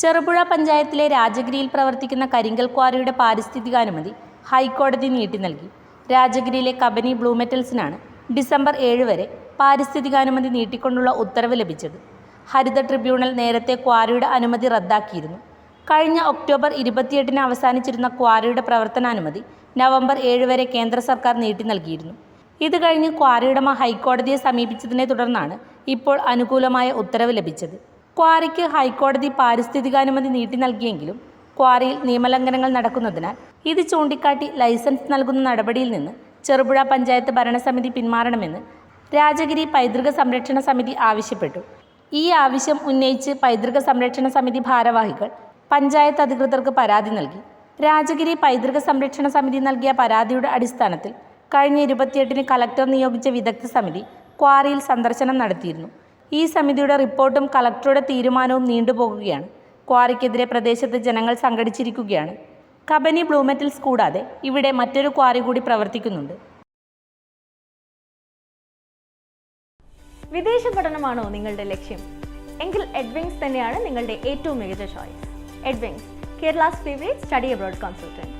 ചെറുപുഴ പഞ്ചായത്തിലെ രാജഗിരിയിൽ പ്രവർത്തിക്കുന്ന കരിങ്കൽ ക്വാറിയുടെ പാരിസ്ഥിതികാനുമതി ഹൈക്കോടതി നീട്ടി നൽകി. രാജഗിരിയിലെ കബനി ബ്ലൂ മെറ്റൽസിനാണ് ഡിസംബർ ഏഴ് വരെ പാരിസ്ഥിതികാനുമതി നീട്ടിക്കൊണ്ടുള്ള ഉത്തരവ് ലഭിച്ചത്. ഹരിത ട്രിബ്യൂണൽ നേരത്തെ ക്വാറിയുടെ അനുമതി റദ്ദാക്കിയിരുന്നു. കഴിഞ്ഞ ഒക്ടോബർ ഇരുപത്തിയെട്ടിന് അവസാനിച്ചിരുന്ന ക്വാറിയുടെ പ്രവർത്തനാനുമതി നവംബർ ഏഴ് വരെ കേന്ദ്ര സർക്കാർ നീട്ടി നൽകിയിരുന്നു. ഇത് കഴിഞ്ഞ് ക്വാറിയുടമ ഹൈക്കോടതിയെ സമീപിച്ചതിനെ തുടർന്നാണ് ഇപ്പോൾ അനുകൂലമായ ഉത്തരവ് ലഭിച്ചത്. ക്വാറിക്ക് ഹൈക്കോടതി പാരിസ്ഥിതികാനുമതി നീട്ടി നൽകിയെങ്കിലും ക്വാറിയിൽ നിയമലംഘനങ്ങൾ നടക്കുന്നതിനാൽ ഇത് ചൂണ്ടിക്കാട്ടി ലൈസൻസ് നൽകുന്ന നടപടിയിൽ നിന്ന് ചെറുപുഴ പഞ്ചായത്ത് ഭരണസമിതി പിന്മാറണമെന്ന് രാജഗിരി പൈതൃക സംരക്ഷണ സമിതി ആവശ്യപ്പെട്ടു. ഈ ആവശ്യം ഉന്നയിച്ച് പൈതൃക സംരക്ഷണ സമിതി ഭാരവാഹികൾ പഞ്ചായത്ത് അധികൃതർക്ക് പരാതി നൽകി. രാജഗിരി പൈതൃക സംരക്ഷണ സമിതി നൽകിയ പരാതിയുടെ അടിസ്ഥാനത്തിൽ കഴിഞ്ഞ ഇരുപത്തിയെട്ടിന് കലക്ടർ നിയോഗിച്ച വിദഗ്ധ സമിതി ക്വാറിയിൽ സന്ദർശനം നടത്തിയിരുന്നു. ഈ സമിതിയുടെ റിപ്പോർട്ടും കലക്ടറുടെ തീരുമാനവും നീണ്ടുപോകുകയാണ്. ക്വാറിക്കെതിരെ പ്രദേശത്ത് ജനങ്ങൾ സംഘടിച്ചിരിക്കുകയാണ്. കബനി ബ്ലൂമെറ്റൽസ് കൂടാതെ ഇവിടെ മറ്റൊരു ക്വാറി കൂടി പ്രവർത്തിക്കുന്നുണ്ട്. വിദേശ പഠനമാണോ നിങ്ങളുടെ ലക്ഷ്യം? എങ്കിൽ എഡ്വിങ്സ് തന്നെയാണ് നിങ്ങളുടെ ഏറ്റവും മികച്ച choice Ed Wings, Kerala's favorite study abroad consultant.